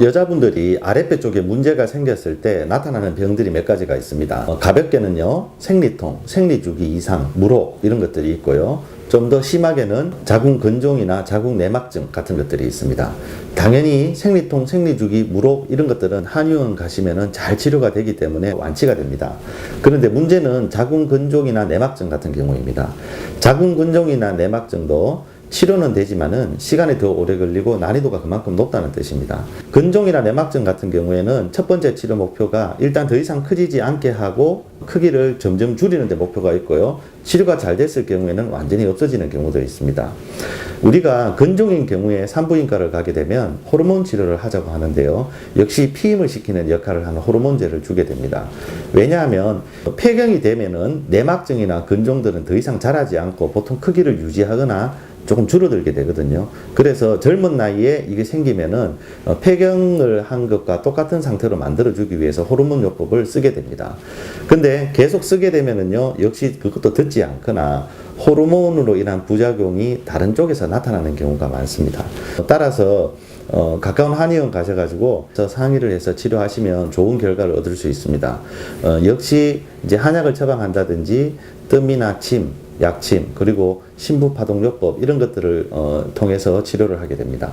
여자분들이 아랫배 쪽에 문제가 생겼을 때 나타나는 병들이 몇 가지가 있습니다. 어, 가볍게는요, 생리통, 생리주기 이상, 무록 이런 것들이 있고요. 좀 더 심하게는 자궁 근종이나 자궁 내막증 같은 것들이 있습니다. 당연히 생리통, 생리주기, 무록 이런 것들은 한의원 가시면은 잘 치료가 되기 때문에 완치가 됩니다. 그런데 문제는 자궁 근종이나 내막증 같은 경우입니다. 자궁 근종이나 내막증도 치료는 되지만은 시간이 더 오래 걸리고 난이도가 그만큼 높다는 뜻입니다. 근종이나 내막증 같은 경우에는 첫 번째 치료 목표가 일단 더 이상 커지지 않게 하고 크기를 점점 줄이는 데 목표가 있고요. 치료가 잘 됐을 경우에는 완전히 없어지는 경우도 있습니다. 우리가 근종인 경우에 산부인과를 가게 되면 호르몬 치료를 하자고 하는데요. 역시 피임을 시키는 역할을 하는 호르몬제를 주게 됩니다. 왜냐하면 폐경이 되면은 내막증이나 근종들은 더 이상 자라지 않고 보통 크기를 유지하거나 조금 줄어들게 되거든요. 그래서 젊은 나이에 이게 생기면은 어, 폐경을 한 것과 똑같은 상태로 만들어주기 위해서 호르몬 요법을 쓰게 됩니다. 근데 계속 쓰게 되면은요, 역시 그것도 듣지 않거나 호르몬으로 인한 부작용이 다른 쪽에서 나타나는 경우가 많습니다. 따라서 어, 가까운 한의원 가셔가지고 저 상의를 해서 치료하시면 좋은 결과를 얻을 수 있습니다. 어, 역시 이제 한약을 처방한다든지 뜸이나 침, 약침 그리고 신부파동요법 이런 것들을 어, 통해서 치료를 하게 됩니다.